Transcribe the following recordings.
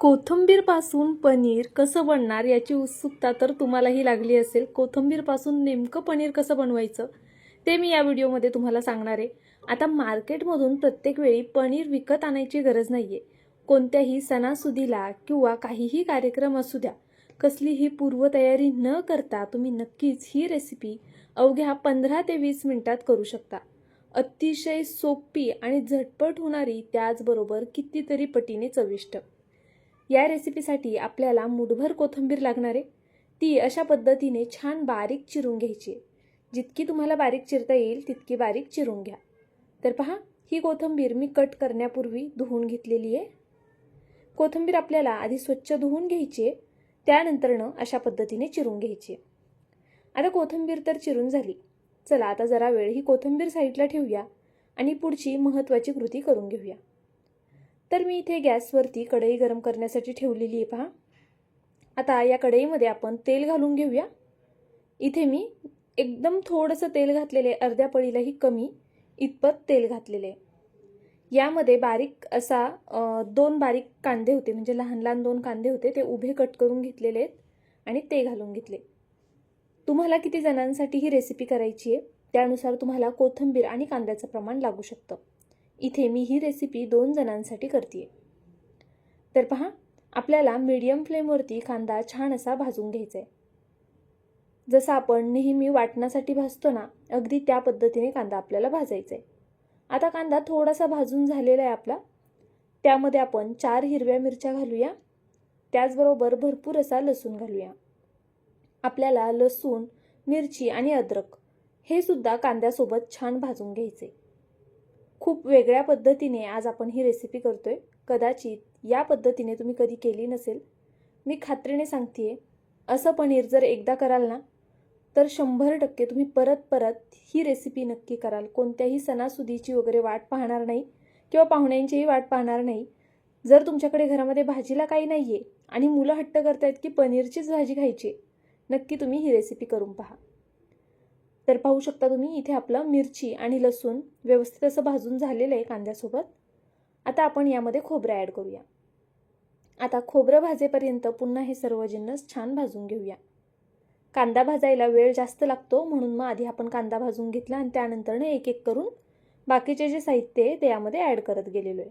कोथिंबीरपासून पनीर कसं बनणार याची उत्सुकता तर तुम्हालाही लागली असेल. कोथिंबीरपासून नेमकं पनीर कसं बनवायचं ते मी या व्हिडिओमध्ये तुम्हाला सांगणार आहे. आता मार्केटमधून प्रत्येक वेळी पनीर विकत आणायची गरज नाही आहे कोणत्याही सणासुदीला किंवा काहीही कार्यक्रम असू द्या कसलीही पूर्वतयारी न करता तुम्ही नक्कीच ही रेसिपी अवघ्या पंधरा ते वीस मिनटात करू शकता. अतिशय सोपी आणि झटपट होणारी त्याचबरोबर कितीतरी पटीने चविष्ट. या रेसिपीसाठी आपल्याला मुठभर कोथिंबीर लागणार आहे. ती अशा पद्धतीने छान बारीक चिरून घ्यायची आहे. जितकी तुम्हाला बारीक चिरता येईल तितकी बारीक चिरून घ्या. तर पहा ही कोथिंबीर मी कट करण्यापूर्वी धुवून घेतलेली आहे. कोथिंबीर आपल्याला आधी स्वच्छ धुवून घ्यायची आहे. त्यानंतरनं अशा पद्धतीने चिरून घ्यायची आहे. आता कोथिंबीर तर चिरून झाली. चला आता जरा वेळ ही कोथिंबीर साईडला ठेवूया आणि पुढची महत्त्वाची कृती करून घेऊया. तर मी इथे गॅसवरती कढई गरम करण्यासाठी ठेवलेली आहे पहा. आता या कढईमध्ये आपण तेल घालून घेऊया. इथे मी एकदम थोडंसं तेल घातलेले आहे. अर्ध्या पळीलाही कमी इतपत तेल घातलेले आहे. यामध्ये बारीक असा दोन बारीक कांदे होते. म्हणजे लहान लहान दोन कांदे होते. ते उभे कट करून घेतलेले आहेत आणि ते घालून घेतले. तुम्हाला किती जणांसाठी ही रेसिपी करायची आहे? त्यानुसार तुम्हाला कोथिंबीर आणि कांद्याचं प्रमाण लागू शकतं. इथे मी ही रेसिपी दोन जणांसाठी करते तर पहा आपल्याला मीडियम फ्लेमवरती कांदा छान असा भाजून घ्यायचा आहे जसं आपण नेहमी वाटण्यासाठी भाजतो ना अगदी त्या पद्धतीने कांदा आपल्याला भाजायचा आहे आता कांदा थोडासा भाजून झालेला आहे आपला. त्यामध्ये आपण चार हिरव्या मिरच्या घालूया. त्याचबरोबर भरपूर असा लसूण घालूया. आपल्याला लसूण मिरची आणि अद्रक हे सुद्धा कांद्यासोबत छान भाजून घ्यायचे खूप वेगळ्या पद्धतीने आज आपण ही रेसिपी करतो आहे कदाचित या पद्धतीने तुम्ही कधी केली नसेल. मी खात्रीने सांगते असं पनीर जर एकदा कराल ना तर शंभर टक्के तुम्ही परत परत ही रेसिपी नक्की कराल. कोणत्याही सणासुदीची वगैरे वाट पाहणार नाही किंवा पाहुण्यांचीही वाट पाहणार नाही. जर तुमच्याकडे घरामध्ये भाजीला काही नाही आहे आणि मुलं हट्ट करतायत की पनीरचीच भाजी खायची आहे, नक्की तुम्ही ही रेसिपी करून पहा. तर पाहू शकता तुम्ही इथे आपलं मिरची आणि लसूण व्यवस्थित असं भाजून झालेलं आहे कांद्यासोबत. आता आपण यामध्ये खोबरं ॲड करूया. आता खोबरं भाजेपर्यंत पुन्हा हे सर्व जिन्नस छान भाजून घेऊया. कांदा भाजायला वेळ जास्त लागतो म्हणून मग आधी आपण कांदा भाजून घेतला आणि त्यानंतरनं एक एक करून बाकीचे जे साहित्य आहे ते यामध्ये ॲड करत गेलेलो आहे.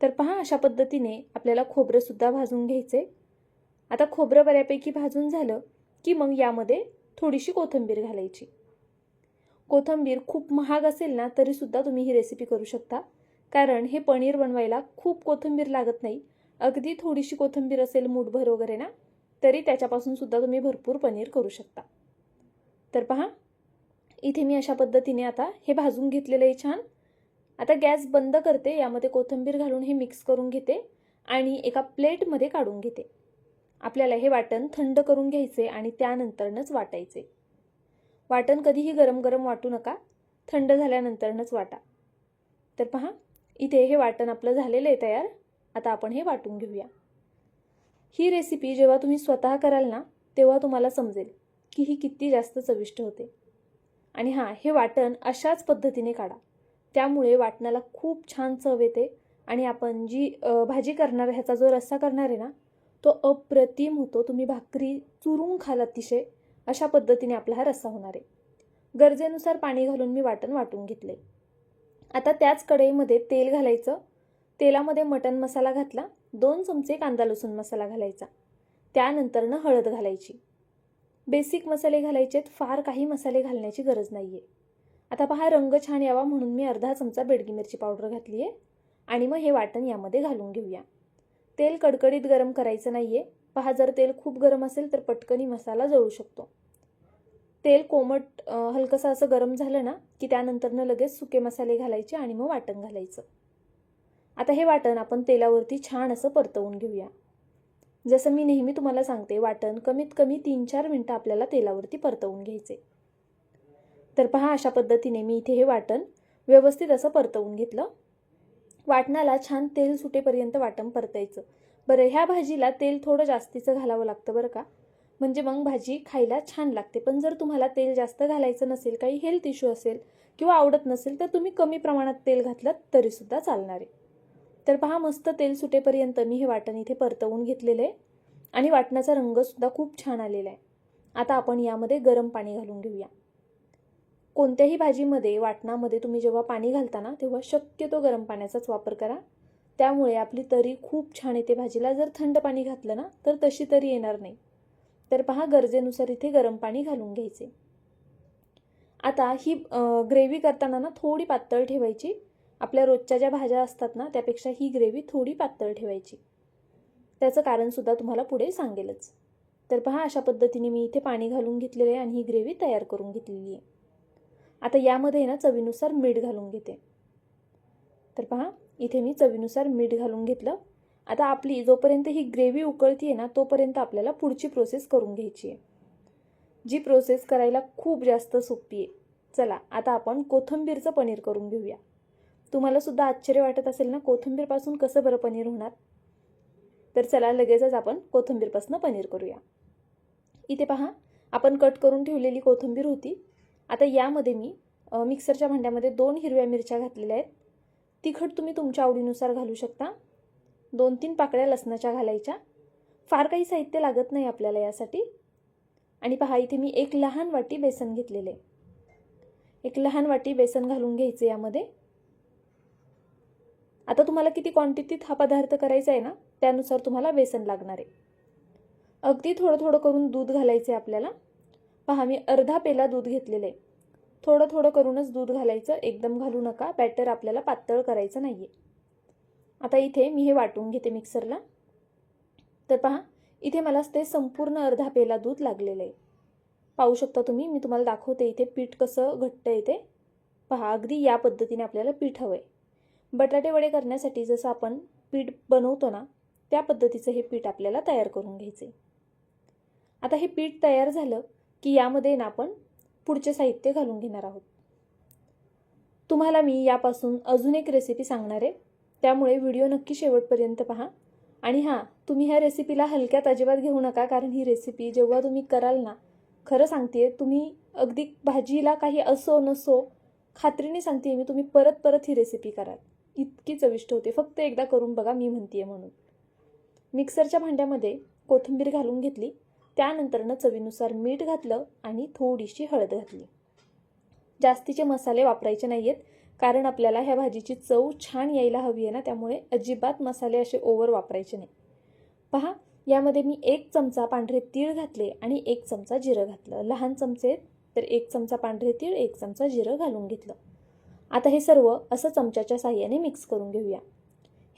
तर पहा अशा पद्धतीने आपल्याला खोबरंसुद्धा भाजून घ्यायचे आता खोबरं बऱ्यापैकी भाजून झालं की मग यामध्ये थोडीशी कोथिंबीर घालायची. कोथिंबीर खूप महाग असेल ना तरीसुद्धा तुम्ही ही रेसिपी करू शकता. कारण हे पनीर बनवायला खूप कोथिंबीर लागत नाही. अगदी थोडीशी कोथिंबीर असेल मूठभर वगैरे ना तरी त्याच्यापासून सुद्धा तुम्ही भरपूर पनीर करू शकता. तर पहा इथे मी अशा पद्धतीने आता हे भाजून घेतलेलं आहे छान. आता गॅस बंद करते यामध्ये कोथिंबीर घालून हे मिक्स करून घेते आणि एका प्लेटमध्ये काढून घेते. आपल्याला हे वाटण थंड करून घ्यायचे आणि त्यानंतरनंच वाटायचे. वाटण कधीही गरम गरम वाटू नका थंड झाल्यानंतरनंच वाटा. तर पहा इथे हे वाटण आपलं झालेलं आहे तयार. आता आपण हे वाटून घेऊया. ही रेसिपी जेव्हा तुम्ही स्वतः कराल ना तेव्हा तुम्हाला समजेल की ही किती जास्त चविष्ट होते. आणि हां हे वाटण अशाच पद्धतीने काढा. त्यामुळे वाटणाला खूप छान चव येते आणि आपण जी भाजी करणार ह्याचा जो रस्सा करणार आहे ना तो अप्रतिम होतो. तुम्ही भाकरी चुरून खाल अतिशय. अशा पद्धतीने आपला हा रस्सा होणार आहे. गरजेनुसार पाणी घालून मी वाटण वाटून घेतले. आता त्याच कढईमध्ये तेल घालायचं. तेलामध्ये मटण मसाला घातला. दोन चमचे कांदा लसूण मसाला घालायचा. त्यानंतरनं हळद घालायची. बेसिक मसाले घालायचेत फार काही मसाले घालण्याची गरज नाही आहे आता पहा रंग छान यावा म्हणून मी अर्धा चमचा बेडगी मिरची पावडर घातली आहे आणि मग हे वाटण यामध्ये घालून घेऊया. तेल कडकडीत गरम करायचं नाही आहे पहा जर तेल खूप गरम असेल तर पटकनी मसाला जळू शकतो. तेल कोमट हलकंसं असं गरम झालं ना की त्यानंतरनं लगेच सुके मसाले घालायचे आणि मग वाटण घालायचं. आता हे वाटण आपण तेलावरती छान असं परतवून घेऊया. जसं मी नेहमी तुम्हाला सांगते वाटण कमीत कमी तीन चार मिनटं आपल्याला तेलावरती परतवून घ्यायचे. तर पहा अशा पद्धतीने मी इथे हे वाटण व्यवस्थित असं परतवून घेतलं. वाटणाला छान तेल सुटेपर्यंत वाटण परतायचं. बरं ह्या भाजीला तेल थोडं जास्तीचं घालावं लागतं बरं का? म्हणजे मग भाजी खायला छान लागते. पण जर तुम्हाला तेल जास्त घालायचं नसेल काही हेल्थ इश्यू असेल किंवा आवडत नसेल तर तुम्ही कमी प्रमाणात तेल घातलं तरीसुद्धा चालणार आहे. तर पहा मस्त तेल सुटेपर्यंत मी हे वाटण इथे परतवून घेतलेलं आहे आणि वाटणाचा रंगसुद्धा खूप छान आलेला आहे. आता आपण यामध्ये गरम पाणी घालून घेऊया. कोणत्याही भाजीमध्ये वाटणामध्ये तुम्ही जेव्हा पाणी घालता ना तेव्हा शक्यतो गरम पाण्याचाच वापर करा. त्यामुळे आपली तरी खूप छान येते भाजीला. जर थंड पाणी घातलं ना तर तशी तरी येणार नाही. तर पहा गरजेनुसार इथे गरम पाणी घालून घ्यायचे. आता ही ग्रेव्ही करताना ना थोडी पातळ ठेवायची. आपल्या रोजच्या ज्या भाज्या असतात ना त्यापेक्षा ही ग्रेव्ही थोडी पातळ ठेवायची. त्याचं कारणसुद्धा तुम्हाला पुढे सांगेलच. तर पहा अशा पद्धतीने मी इथे पाणी घालून घेतलेलं आहे आणि ही ग्रेव्ही तयार करून घेतलेली आहे. आता यामध्ये ना चवीनुसार मीठ घालून घेते. तर पहा इथे मी चवीनुसार मीठ घालून घेतलं. आता आपली जोपर्यंत ही ग्रेव्ही उकळती आहे ना तोपर्यंत आपल्याला पुढची प्रोसेस करून घ्यायची आहे जी प्रोसेस करायला खूप जास्त सोपी आहे. चला आता आपण कोथिंबीरचं पनीर करून घेऊया. तुम्हाला सुद्धा आश्चर्य वाटत असेल ना कोथिंबीरपासून कसं बरं पनीर होणार? तर चला लगेचच आपण कोथिंबीरपासून पनीर करूया. इथे पहा आपण कट करून ठेवलेली कोथिंबीर होती. आता यामध्ये मी मिक्सरच्या भांड्यामध्ये दोन हिरव्या मिरच्या घातलेल्या आहेत. तिखट तुम्ही तुमच्या आवडीनुसार घालू शकता. दोन तीन पाकळ्या लसणाच्या घालायच्या. फार काही साहित्य लागत नाही आपल्याला यासाठी. आणि पहा इथे मी एक लहान वाटी बेसन घेतलेले. एक लहान वाटी बेसन घालून घ्यायचे यामध्ये. आता तुम्हाला किती क्वांटिटीत हा पदार्थ करायचा आहे ना त्यानुसार तुम्हाला बेसन लागणार आहे. अगदी थोडं थोडं करून दूध घालायचं आहे आपल्याला. पहा मी अर्धा पेला दूध घेतलेलं आहे थोडं थोडं करूनच दूध घालायचं. एकदम घालू नका. बॅटर आपल्याला पातळ करायचं नाही आहे आता इथे मी हे वाटून घेते मिक्सरला तर पहा इथे मला ते संपूर्ण अर्धा पेला दूध लागलेलं आहे पाहू शकता तुम्ही मी तुम्हाला दाखवते इथे पीठ कसं घट्ट येते. पहा अगदी या पद्धतीने आपल्याला पीठ हवं आहे बटाटे वडे करण्यासाठी जसं आपण पीठ बनवतो ना त्या पद्धतीचं हे पीठ आपल्याला तयार करून घ्यायचे आता हे पीठ तयार झालं की यामध्ये ना आपण पुढचे साहित्य घालून घेणार आहोत. तुम्हाला मी यापासून अजून एक रेसिपी सांगणार आहे. त्यामुळे व्हिडिओ नक्की शेवटपर्यंत पहा. आणि हां तुम्ही ह्या रेसिपीला हलक्यात अजिबात घेऊ नका कारण ही रेसिपी जेव्हा तुम्ही कराल ना खरं सांगते तुम्ही अगदी भाजीला काही असो नसो खात्रीने सांगते मी तुम्ही परत परत ही रेसिपी कराल. इतकी चविष्ट होते. फक्त एकदा करून बघा मी म्हणते म्हणून. मिक्सरच्या भांड्यामध्ये कोथिंबीर घालून घेतली. त्यानंतरनं चवीनुसार मीठ घातलं आणि थोडीशी हळद घातली. जास्तीचे मसाले वापरायचे नाही आहेत कारण आपल्याला ह्या भाजीची चव छान यायला हवी आहे ना त्यामुळे अजिबात मसाले असे ओव्हर वापरायचे नाही. पहा यामध्ये मी एक चमचा पांढरे तीळ घातले आणि एक चमचा जिरं घातलं. लहान चमचे तर एक चमचा पांढरे तीळ एक चमचा जिरं घालून घेतलं. आता हे सर्व असं चमच्याच्या साह्याने मिक्स करून घेऊया.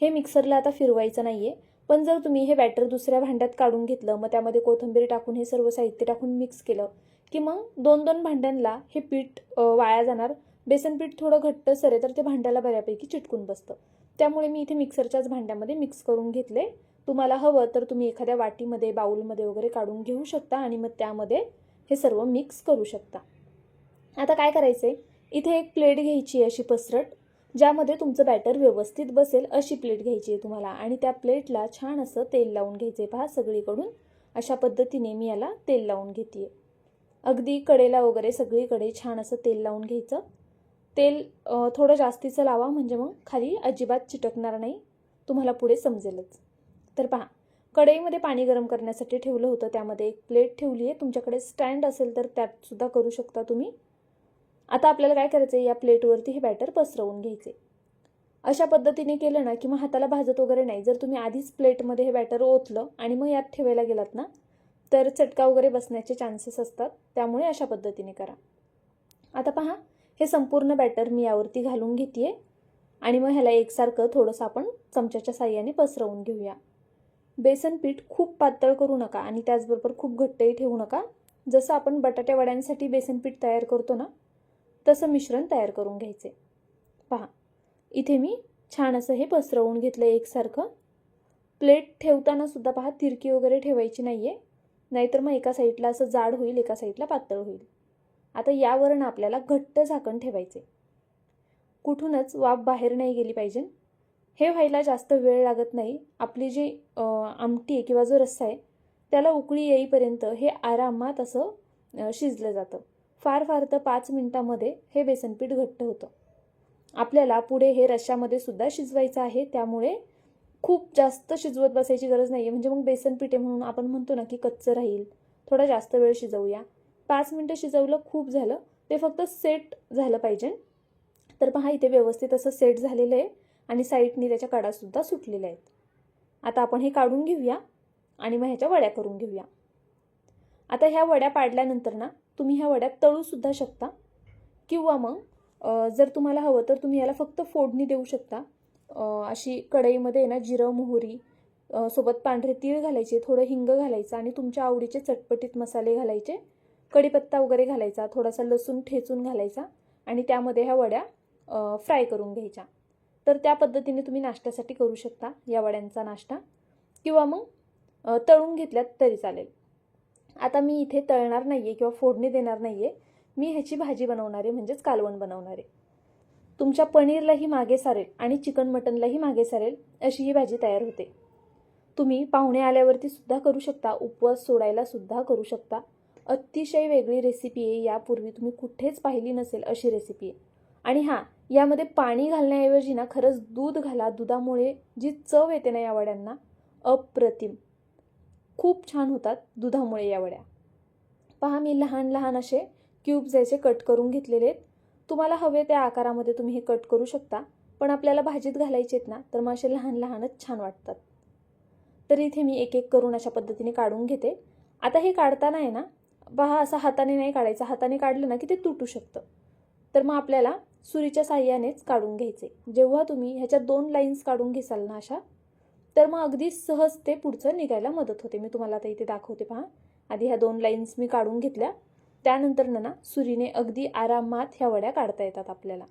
हे मिक्सरला आता फिरवायचं नाही आहे पण जर तुम्ही हे बॅटर दुसऱ्या भांड्यात काढून घेतलं मग त्यामध्ये कोथिंबीर टाकून हे सर्व साहित्य टाकून मिक्स केलं की मग दोन दोन भांड्यांना हे पीठ वाया जाणार. बेसन पीठ थोडं घट्ट सरे तर ते भांड्याला बऱ्यापैकी चिटकून बसतं. त्यामुळे मी इथे मिक्सरच्याच भांड्यामध्ये मिक्स करून घेतले. तुम्हाला हवं तर तुम्ही एखाद्या वाटीमध्ये बाऊलमध्ये वगैरे काढून घेऊ शकता आणि मग त्यामध्ये हे सर्व मिक्स करू शकता. आता काय करायचं आहे इथे एक प्लेट घ्यायची अशी पसरट. ज्यामध्ये तुमचं बॅटर व्यवस्थित बसेल अशी प्लेट घ्यायची आहे तुम्हाला. आणि त्या प्लेटला छान असं तेल लावून घ्यायचे पहा सगळीकडून. अशा पद्धतीने मी याला तेल लावून घेते अगदी कडेला वगैरे सगळीकडे छान असं तेल लावून घ्यायचं. तेल थोडं जास्तीचं लावा म्हणजे मग खाली अजिबात चिटकणार नाही. तुम्हाला पुढे समजेलच. तर पहा कढईमध्ये पाणी गरम करण्यासाठी ठेवलं होतं त्यामध्ये एक प्लेट ठेवली आहे तुमच्याकडे स्टँड असेल तर त्यातसुद्धा करू शकता तुम्ही. आता आपल्याला काय करायचं आहे या प्लेटवरती हे बॅटर पसरवून घ्यायचे अशा पद्धतीने केलं ना की मग हाताला भाजत वगैरे नाही जर तुम्ही आधीच प्लेटमध्ये हे बॅटर ओतलं आणि मग यात ठेवायला गेलात ना तर चटका वगैरे बसण्याचे चान्सेस असतात. त्यामुळे अशा पद्धतीने करा. आता पहा हे संपूर्ण बॅटर मी यावरती घालून घेते आणि मग ह्याला एकसारखं थोडंसं आपण चमच्याच्या साह्याने पसरवून घेऊया. बेसन पीठ खूप पातळ करू नका आणि त्याचबरोबर खूप घट्टही ठेवू नका. जसं आपण बटाट्या वड्यांसाठी बेसन पीठ तयार करतो ना तसं मिश्रण तयार करून घ्यायचे. पहा इथे मी छान असं हे पसरवून घेतलं एकसारखं. प्लेट ठेवताना सुद्धा पहा तिरकी वगैरे ठेवायची नाही आहे नाहीतर मग एका साईडला असं जाड होईल एका साईडला पातळ होईल. आता यावरून आपल्याला घट्ट झाकण ठेवायचे. कुठूनच वाफ बाहेर नाही गेली पाहिजे. हे व्हायला जास्त वेळ लागत नाही. आपली जी आमटी आहे किंवा जो रस्सा आहे त्याला उकळी येईपर्यंत हे आरामात असं शिजलं जातं. फार फार तर पाच मिनटामध्ये हे बेसनपीठ घट्ट होतं. आपल्याला पुढे हे रश्श्यामध्ये सुद्धा शिजवायचं आहे त्यामुळे खूप जास्त शिजवत बसायची गरज नाही आहे म्हणजे मग बेसनपीठे म्हणून आपण म्हणतो ना की कच्चं राहील. थोडा जास्त वेळ शिजवूया. पाच मिनटं शिजवलं खूप झालं. ते फक्त सेट झालं पाहिजे. तर पहा इथे व्यवस्थित असं सेट झालेलं आहे आणि साईडनी त्याच्या कडासुद्धा सुटलेल्या आहेत. आता आपण हे काढून घेऊया आणि मग ह्याच्या वड्या करून घेऊया. आता ह्या वड्या पाडल्यानंतर ना तुम्ही ह्या वड्या तळूसुद्धा शकता. किंवा मग जर तुम्हाला हवं तर तुम्ही याला फक्त फोडणी देऊ शकता. अशी कढईमध्ये ना जिरं मोहरी सोबत पांढरे तीळ घालायचे थोडं हिंग घालायचं आणि तुमच्या आवडीचे चटपटीत मसाले घालायचे. कढीपत्ता वगैरे घालायचा थोडासा लसूण ठेचून घालायचा आणि त्यामध्ये ह्या वड्या फ्राय करून घ्यायच्या. तर त्या पद्धतीने तुम्ही नाश्त्यासाठी करू शकता या वड्यांचा नाश्ता. किंवा मग तळून घेतल्यात तरी चालेल. आता मी इथे तळणार नाही आहे किंवा फोडणी देणार नाही आहे मी ह्याची भाजी बनवणार आहे म्हणजेच कालवण बनवणार. आहे तुमच्या पनीरलाही मागे सारेल आणि चिकन मटनलाही मागे सारेल अशी ही भाजी तयार होते. तुम्ही पाहुणे आल्यावरती सुद्धा करू शकता उपवास सोडायला सुद्धा करू शकता. अतिशय वेगळी रेसिपी आहे यापूर्वी तुम्ही कुठेच पाहिली नसेल अशी रेसिपी आहे. आणि हां यामध्ये पाणी घालण्याऐवजी ना खरंच दूध घाला दुधामुळे जी चव येते ना या वड्यांना अप्रतिम. खूप छान होतात दुधामुळे या वड्या. पहा मी लहान लहान असे क्यूब्स याचे कट करून घेतलेले आहेत. तुम्हाला हवे त्या आकारामध्ये तुम्ही हे कट करू शकता पण आपल्याला भाजीत घालायचे आहेत ना तर मग असे लहान लहानच छान वाटतात. तर इथे मी एक एक करून अशा पद्धतीने काढून घेते. आता हे काढताना आहे ना पहा असं हाताने नाही काढायचं. हाताने काढलं ना की ते तुटू शकतं. तर मग आपल्याला सुरीच्या साह्यानेच काढून घ्यायचे. जेव्हा तुम्ही ह्याच्या दोन लाईन्स काढून घेसाल ना अशा तर मग अगदी सहज ते पुढचं निघायला मदत होते. मी तुम्हाला आता इथे दाखवते पहा. आधी ह्या दोन लाईन्स मी काढून घेतल्या. त्यानंतर ना सुरीने अगदी आरामात ह्या वड्या काढता येतात आपल्याला.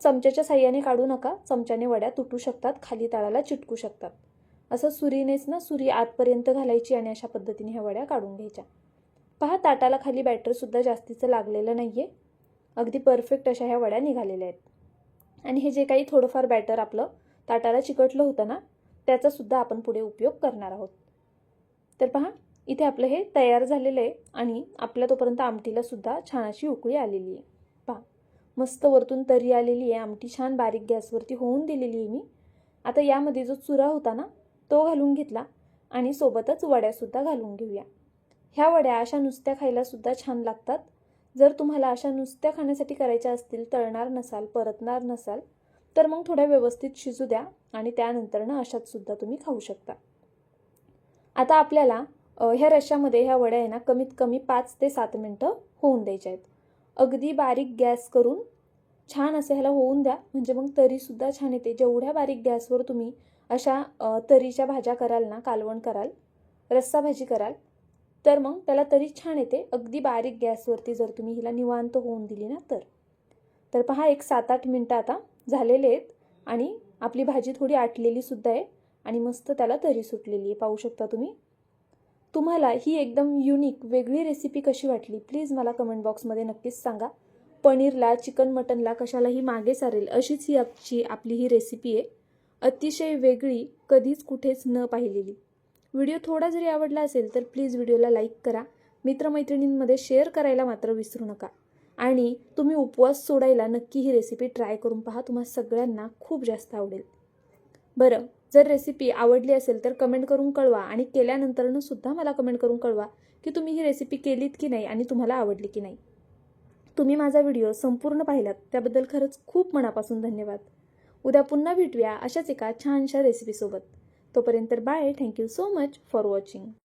चमच्याच्या साह्याने काढू नका. चमच्याने वड्या तुटू शकतात खाली तळाला चिटकू शकतात. असं सुरीनेच ना सुरी आतपर्यंत घालायची आणि अशा पद्धतीने ह्या वड्या काढून घ्यायच्या. पहा ताटाला खाली बॅटरसुद्धा जास्तीचं लागलेलं नाही आहे अगदी परफेक्ट अशा ह्या वड्या निघालेल्या आहेत. आणि हे जे काही थोडंफार बॅटर आपलं ताटाला चिकटलं होतं ना त्याचासुद्धा आपण पुढे उपयोग करणार आहोत. तर पहा इथे आपलं हे तयार झालेलं आहे आणि आपल्या तोपर्यंत आमटीला सुद्धा छान अशी उकळी आलेली आहे. पहा मस्त वरतून तरी आलेली आहे आमटी छान बारीक गॅसवरती होऊन दिलेली आहे मी. आता यामध्ये जो चुरा होता ना तो घालून घेतला आणि सोबतच वड्यासुद्धा घालून घेऊया. ह्या वड्या अशा नुसत्या खायलासुद्धा छान लागतात. जर तुम्हाला अशा नुसत्या खाण्यासाठी करायच्या असतील तळणार नसाल परतणार नसाल तर मग थोड्या व्यवस्थित शिजू द्या आणि त्यानंतर ना अशात सुद्धा तुम्ही खाऊ शकता. आता आपल्याला ह्या रश्श्यामध्ये ह्या वड्या आहे ना कमीत कमी पाच ते सात मिनटं होऊन द्यायच्या आहेत. अगदी बारीक गॅस करून छान असं ह्याला होऊन द्या. म्हणजे मग तरीसुद्धा छान येते. जेवढ्या बारीक गॅसवर तुम्ही अशा तरीच्या भाज्या कराल ना कालवण कराल रस्सा भाजी कराल तर मग त्याला तरी छान येते. अगदी बारीक गॅसवरती जर तुम्ही हिला निवांत होऊन दिली ना तर. तर पहा एक सात आठ मिनटं आता झालेले आहेत. आणि आपली भाजी थोडी आटलेली सुद्धा आहे. आणि मस्त त्याला तरी सुटलेली आहे. पाहू शकता तुम्ही? तुम्हाला ही एकदम युनिक वेगळी रेसिपी कशी वाटली? प्लीज मला कमेंट बॉक्समध्ये नक्कीच सांगा. पनीरला चिकन मटनला कशालाही मागे सारेल अशीच ही आजची आपली ही रेसिपी आहे. अतिशय वेगळी कधीच कुठेच न पाहिलेली. व्हिडिओ थोडा जरी आवडला असेल तर प्लीज व्हिडिओला लाईक करा. मित्रमैत्रिणींमध्ये शेअर करायला मात्र विसरू नका. आणि तुम्ही उपवास सोडायला नक्की ही रेसिपी ट्राय करून पहा. तुम्हाला सगळ्यांना खूप जास्त आवडेल. बरं जर रेसिपी आवडली असेल तर कमेंट करून कळवा आणि केल्यानंतरनं सुद्धा मला कमेंट करून कळवा की तुम्ही ही रेसिपी केलीत की नाही आणि तुम्हाला आवडली की नाही. तुम्ही माझा व्हिडिओ संपूर्ण पाहिलात त्याबद्दल खरंच खूप मनापासून धन्यवाद. उद्या पुन्हा भेटूया अशाच एका छानशा रेसिपीसोबत तोपर्यंत bye thank you so much for watching